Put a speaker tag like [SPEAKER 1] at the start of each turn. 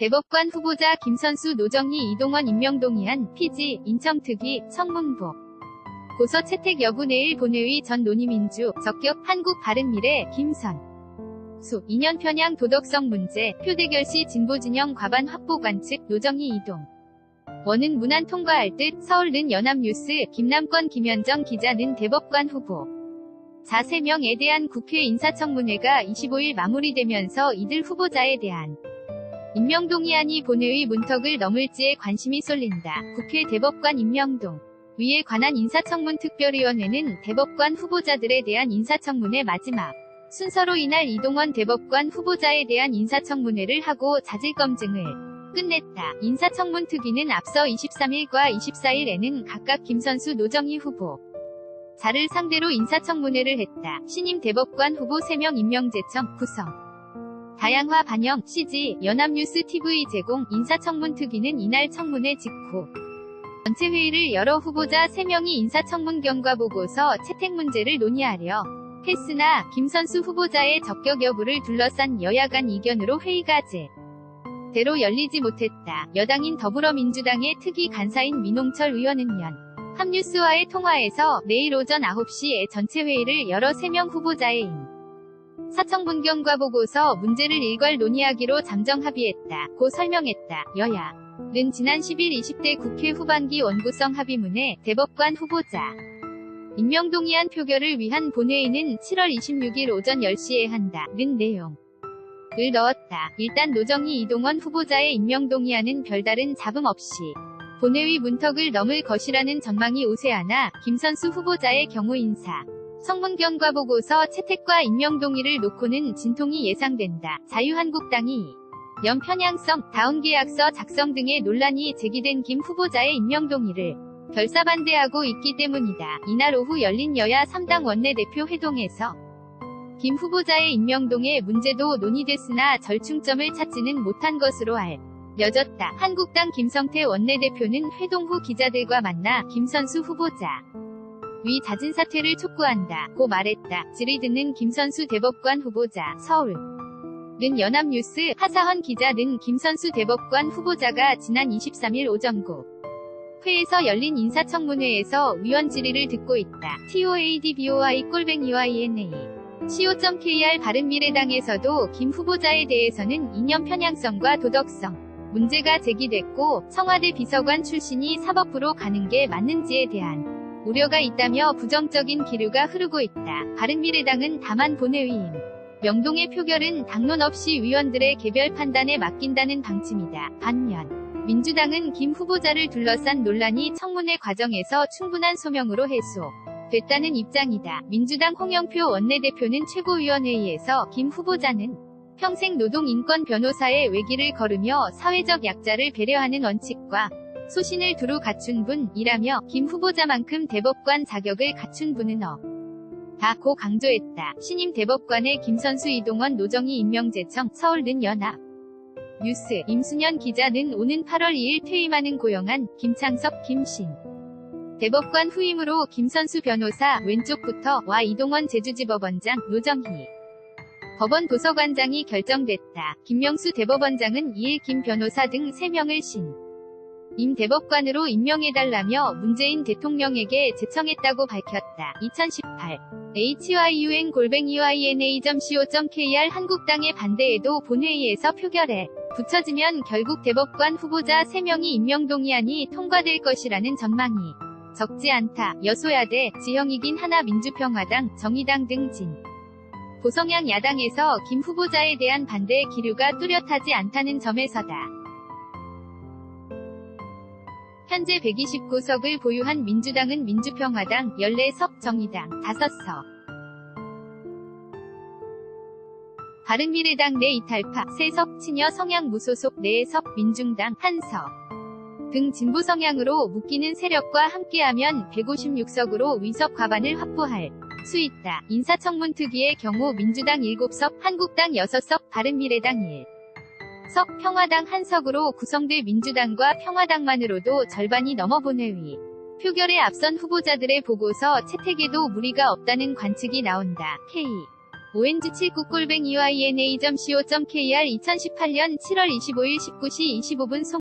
[SPEAKER 1] 대법관 후보자 김선수 노정희 이동원 임명 동의안 피지 인청특위 청문보. 고서 채택 여부 내일 본회의 전 논의민주 적격 한국 바른미래 김선. 수 2년 편향 도덕성 문제 표대결 시 진보진영 과반 확보 관측 노정희 이동. 원은 문안 통과할 듯 서울는 연합뉴스 김남권 김현정 기자는 대법관 후보. 자 3명에 대한 국회 인사청문회가 25일 마무리되면서 이들 후보자에 대한 임명동의안이 본회의 문턱을 넘을지에 관심이 쏠린다. 국회 대법관 임명동 위에 관한 인사청문 특별위원회는 대법관 후보자들에 대한 인사청문회 마지막 순서로 이날 이동원 대법관 후보자에 대한 인사청문회를 하고 자질검증을 끝냈다. 인사청문 특위는 앞서 23일과 24일에는 각각 김선수 노정희 후보 자를 상대로 인사청문회를 했다. 신임 대법관 후보 3명 임명 제청 구성 다양화 반영 CG 연합뉴스 TV 제공 인사청문 특위는 이날 청문회 직후 전체 회의를 열어 후보자 3명이 인사청문 경과 보고서 채택 문제를 논의하려 했으나 김선수 후보자의 적격 여부를 둘러싼 여야 간 이견으로 회의가 제 대로 열리지 못했다. 여당인 더불어민주당의 특위 간사인 민홍철 의원은 연 합뉴스와의 통화에서 내일 오전 9시에 전체 회의를 열어 3명 후보자의 인 사청 분경과 보고서 문제를 일괄 논의하기로 잠정 합의했다. 고 설명했다. 여야 는 지난 10일 20대 국회 후반기 원구성 합의문에 대법관 후보자 임명 동의안 표결을 위한 본회의는 7월 26일 오전 10시에 한다. 는 내용. 을 넣었다. 일단 노정희 이동원 후보자의 임명 동의안은 별다른 잡음 없이 본회의 문턱을 넘을 것이라는 전망이 우세하나 김선수 후보자의 경우 인사 성문경과 보고서 채택과 임명동의를 놓고는 진통이 예상된다. 자유한국당이 연편향성, 다운계약서 작성 등의 논란이 제기된 김 후보자의 임명동의를 결사반대하고 있기 때문이다. 이날 오후 열린 여야 3당 원내대표 회동에서 김 후보자의 임명동의 문제도 논의됐으나 절충점을 찾지는 못한 것으로 알려졌다. 한국당 김성태 원내대표는 회동 후 기자들과 만나 김선수 후보자 위 잦은 사퇴를 촉구한다. 고 말했다. 질의 듣는 김선수 대법관 후보자 서울 는 연합뉴스 하사헌 기자 는 김선수 대법관 후보자가 지난 23일 오전고 회에서 열린 인사청문회에서 위원 질의를 듣고 있다. TOADBOI 꼴뱅이와 ENA co.kr 바른미래당에서도 김 후보자에 대해서는 이념 편향성과 도덕성 문제가 제기됐고 청와대 비서관 출신이 사법부로 가는 게 맞는지에 대한 우려가 있다며 부정적인 기류가 흐르고 있다. 바른미래당은 다만 본회의인 명동의 표결은 당론 없이 위원들의 개별 판단에 맡긴다는 방침이다. 반면 민주당은 김 후보자를 둘러싼 논란이 청문회 과정에서 충분한 소명으로 해소 됐다는 입장이다. 민주당 홍영표 원내대표는 최고위원회의에서 김 후보자는 평생 노동인권 변호사의 외길을 걸으며 사회적 약자를 배려하는 원칙과 소신을 두루 갖춘 분이라며 김 후보자만큼 대법관 자격을 갖춘 분은 없. 다고 강조했다. 신임 대법관의 김선수 이동원 노정희 임명제청 서울는 연합 뉴스 임순현 기자는 오는 8월 2일 퇴임하는 고영한 김창섭 김신 대법관 후임으로 김선수 변호사 왼쪽부터 와 이동원 제주지법원장 노정희 법원 도서관장이 결정됐다. 김명수 대법원장은 2일 김 변호사 등 3명을 신. 임 대법관으로 임명해달라며 문재인 대통령에게 제청했다고 밝혔다. 2018 hyun-yna.co.kr 한국당의 반대에도 본회의에서 표결에 붙여지면 결국 대법관 후보자 3명이 임명동의안이 통과될 것이라는 전망이 적지 않다. 여소야대, 지형이긴 하나 민주평화당, 정의당 등 진. 보성양 야당에서 김 후보자에 대한 반대의 기류가 뚜렷하지 않다는 점에서다. 현재 129석을 보유한 민주당은 민주평화당 14석, 정의당 5석. 바른미래당 내 이탈파 3석, 친여 성향 무소속 4석, 민중당 1석 등 진보 성향으로 묶이는 세력과 함께하면 156석으로 위석 과반을 확보할 수 있다. 인사청문 특위의 경우 민주당 7석, 한국당 6석, 바른미래당 1. 석 평화당 한석으로 구성될 민주당과 평화당만으로도 절반이 넘어 본회의. 표결에 앞선 후보자들의 보고서 채택에도 무리가 없다는 관측이 나온다. K. ONG79골뱅 UINA.co.kr 2018년 7월 25일 19시 25분 송